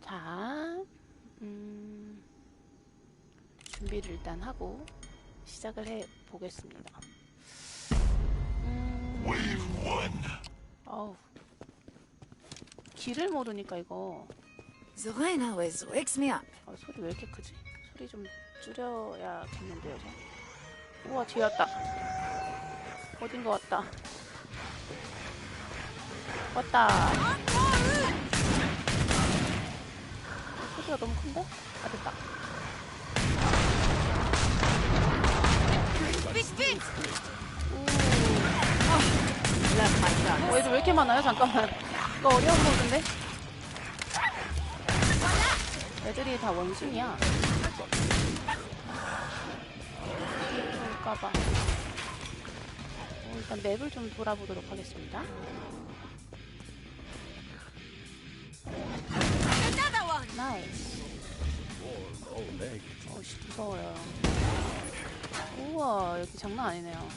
자, 음, 준비를 일단 하고 시작을 해 보겠습니다. 음. 어우, 길을 모르니까 이거 Rain always wakes me up. 어, 소리 왜 이렇게 크지? 소리 좀 줄여야겠는데요, 저. 우와, 뒤에 왔다. 어딘가 왔다. 왔다. 소리가 너무 큰데? 아, 됐다. My shot. 어, 애들 왜 이렇게 많아요? 잠깐만. 이거 어려운 모드인데? 애들이 다 원숭이야. 볼까봐. 어, 일단 맵을 좀 돌아보도록 하겠습니다. 나이스. 어씨, 무서워요. 우와, 여기 장난 아니네요.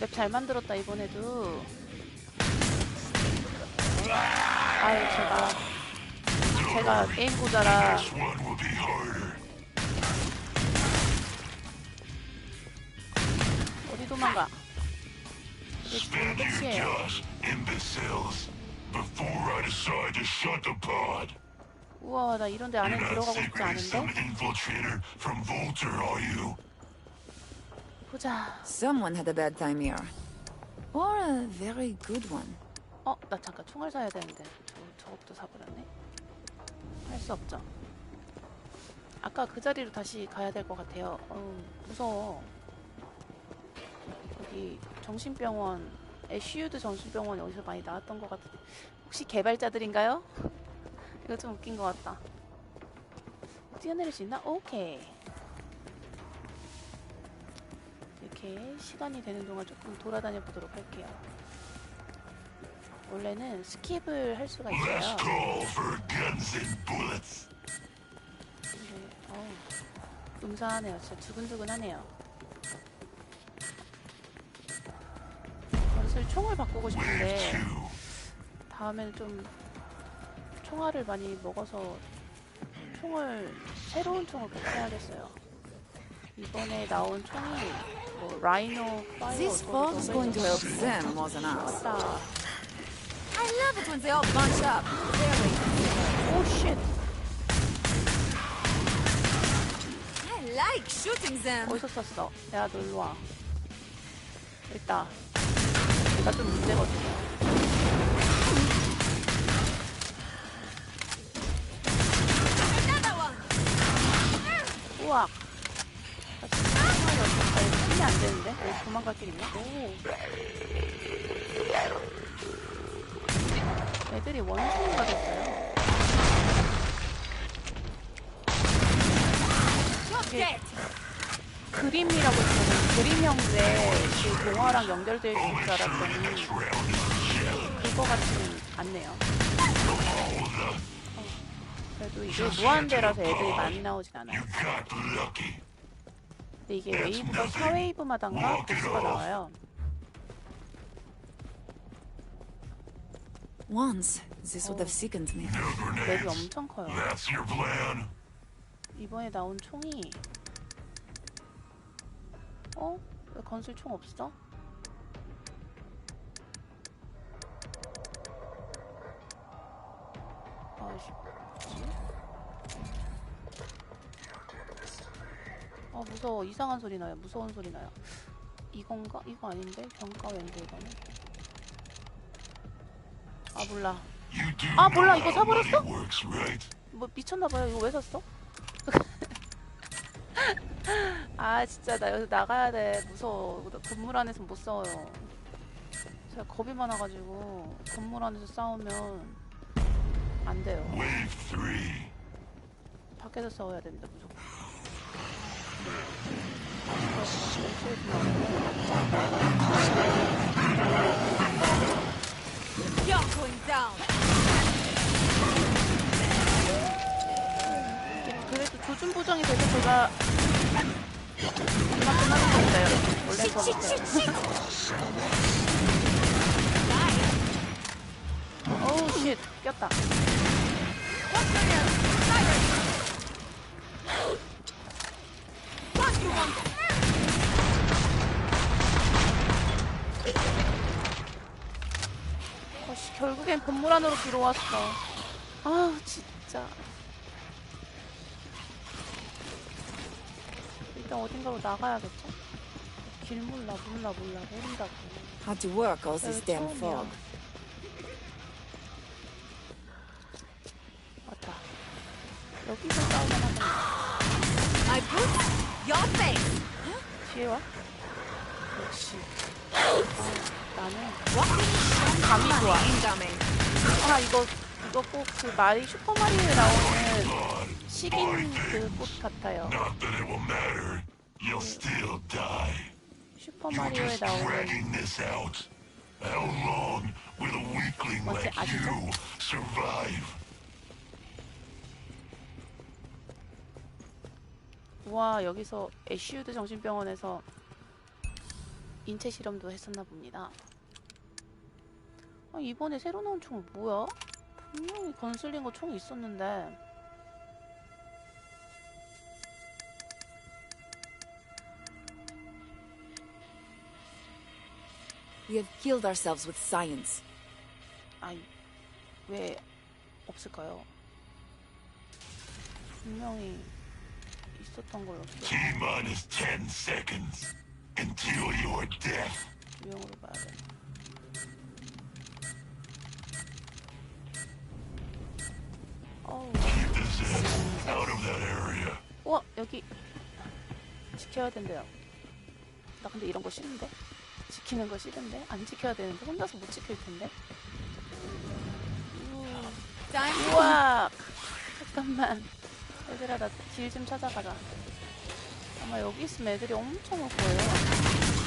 맵 잘 만들었다, 이번에도. 아유, 제가. 제가 게임 보자라. This one will be harder. 어디 도망가? 이게 끝이에요. 우와, 나 이런 데 안에 들어가고 싶지 않은데? 보자. Someone had a bad time here. Or a very good one. 어, 나 잠깐 총알 사야 되는데. 저, 저것도 사버렸네. 할 수 없죠. 아까 그 자리로 다시 가야 될 것 같아요. 어우, 무서워. 여기 정신병원, 애쉬유드 정신병원 여기서 많이 나왔던 것 같은데. 혹시 개발자들인가요? 이거 좀 웃긴 것 같다. 뛰어내릴 수 있나? 오케이. 이렇게 시간이 되는 동안 조금 돌아다녀 보도록 할게요. 원래는 스킵을 할 수가 있어요. 근데 어우, 음산하네요. 진짜 두근두근하네요. 건슬 총을 바꾸고 싶은데. 다음에는 좀 총알을 많이 먹어서 총을 새로운 총을 꼭 사야겠어요. 이번에 나온 총이 뭐 라이노 파이어 This fog's going to help them more than us. 맞다. I love it when they all bunch up. 오 쉣. I like shooting them. 어디서 썼어? 내가 놀러 와. 일단 내가 좀 문제거든요. 우와. 아, 진짜 힘이 안 되는데? 도망갈 길 있나? 오. 애들이 원숭이가 됐어요. Dead! 그림이라고 저는 그림 형제 그 동화랑 연결되어 있을 줄 알았더니. 그거 같지는 않네요. 어, 그래도 이게 무한대라서 애들이 많이 나오진 않아요. 근데 이게 웨이브가 4웨이브마다인가 보스가 나와요. Once, this would have sickened me. 맵이. 엄청 커요. That's your plan. 이번에 나온 총이 어? 왜 건술 총 없어? 아이씨 아 무서워 이상한 소리 나요 무서운 소리 나요 이건가? 이거 아닌데? 병가 왠데 이거는 아 몰라 아, 몰라, 이거 사버렸어? 뭐 미쳤나봐요. 이거 왜 샀어? 아 진짜 나 여기서 나가야 돼. 무서워. 나 건물 안에서 못 싸워요. 제가 겁이 많아가지고 건물 안에서 싸우면 안 돼요. 밖에서 싸워야 됩니다. 무조건. 그래도 조준 보정이 돼서 제가 그만큼 하는 겁니다 여러분 원래 저부터 어우 쉣. 꼈다. 안으로 들어왔어. 아, 진짜. 일단 어딘가로 나가야겠죠? 길 몰라, 몰라, 몰라, 모른다고. Hard to work all this 여기 damn fog. 맞다. 여기서 싸우면 하겠네. My boots, your face. 뒤에 와? 아, 나는 감이 좋아. 아 이거 이거 꼭 그 마리 슈퍼 마리오에 나오는 식인 그꽃 같아요. 슈퍼 마리오에 just 나오는 it, 아시죠? 와 여기서 애쉬우드 정신병원에서 인체 실험도 했었나 봅니다. 아, 이번에 새로 나온 총은 뭐야? 분명히 건슬링거 총 있었는데 We have killed ourselves with science. 아이 왜 없을까요? 분명히 있었던 걸로 기억. T minus 10 seconds. 유형으로 봐야 돼. 우와 여기 지켜야 된대요. 나 근데 이런 거 싫은데? 지키는 거 싫은데? 안 지켜야 되는데 혼자서 못 지킬 텐데. Time 우와 잠깐만 얘들아 나 길 좀 찾아가자. 아마 여기 있으면 애들이 엄청 올 거예요.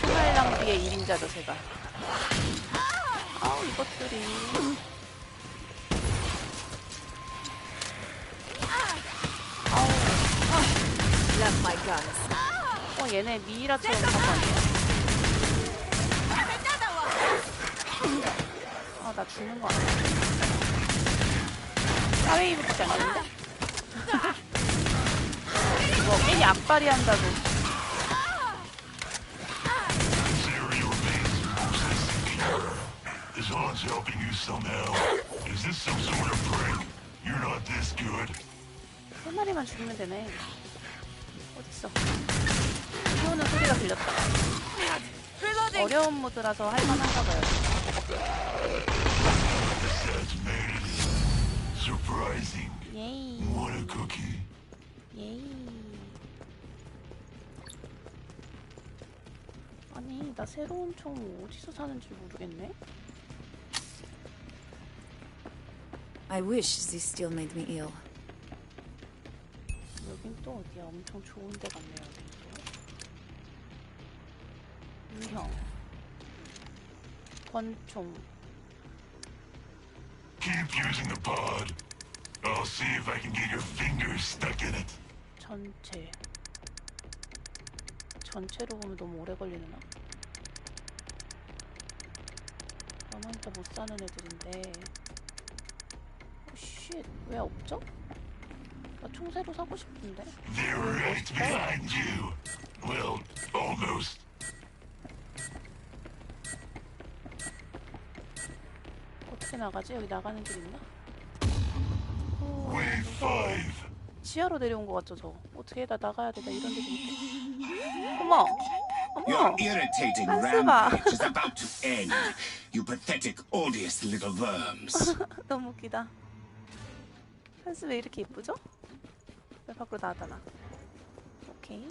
총알 낭비의 1인자죠 제가. 아우 이것들이. 아우. 어 얘네 미이라처럼 잠깐만요. 아, 나 죽는 거 아니야? 사웨이밖에 안 되는데? 뭐, 괜히 앞발이 한다고. Hunt's helping you somehow. Is this some sort of prank? You're not this good. 세 마리만 죽으면 되네. 어딨어? 비오는 소리가 들렸다. 어려운 모드라서 할 만한가 봐요. This has made it. Surprising. 예이. Want a cookie? 예이. 아니, 나 새로운 총 어디서 사는지 모르겠네? I wish this still made me ill. 여긴 또 어디야? 엄청 좋은 데 같네요, 여긴 또. 유형. 권총. Keep using the pod. I'll see if I can get your fingers stuck in it. 전체. 전체로 보면 너무 오래 걸리나? 가만있다 못 사는 애들인데. 오, 쉣. 왜 없죠? 나 총 새로 사고 싶은데. They're right behind you. Well, almost. 어떻게 나가지? 여기 나가는 길 있나? 오, five. 지하로 내려온 것 같죠, 저? 어떻게 나 나가야 돼? 나 이런 데서 못해. 어머! Your 어머! irritating Answer. rampage is about to end. You pathetic, odious little worms. 너무 웃기다. 펜스 왜 이렇게 예쁘죠? 왜 밖으로 나왔다 나. 오케이.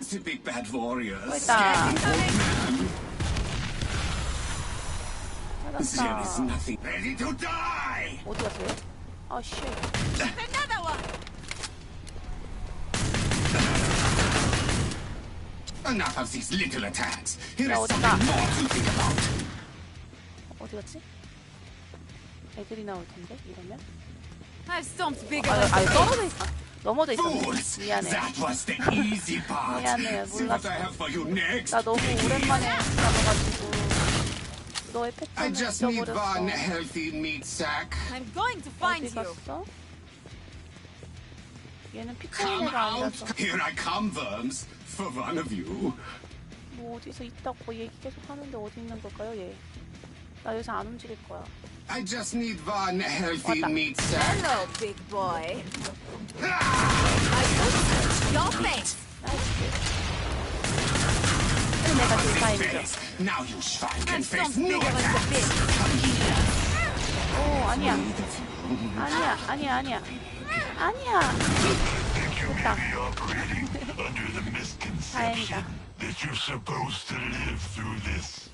the big bad warriors. 있다. There is 찾았다. nothing ready to die. 어디 갔어요? 아, 쉣. Enough of these little attacks. Here Now is it's something not. more to think about. 어디 갔지? 애들이 나올 텐데 이러면 I've stomped bigger 아, 아 떨어져 있어 넘어져 Fools! 미안해. 미안해, 몰랐어. I have for you next. 나 너무 오랜만에 잡아가지고 너의 I 패턴을 just need 잊어버렸어 one healthy meat sack. I'm going to find 어디 you. 갔어? 얘는 Come 피크닉가 out. 아니라서 Here I come, worms. For one of you. 뭐 어디서 있다고 얘기 계속 하는데 어디 있는 걸까요 얘? 나 여기서 안 움직일 거야 I just need one healthy meat sack. Hello, big boy. I will your face. 내가 face. Now you schwein can I've face stomped no bigger than the attack. big. 오 아니야 아니야 아니야 아니야 아니야 됐다 다행이다 that you're supposed to live through this.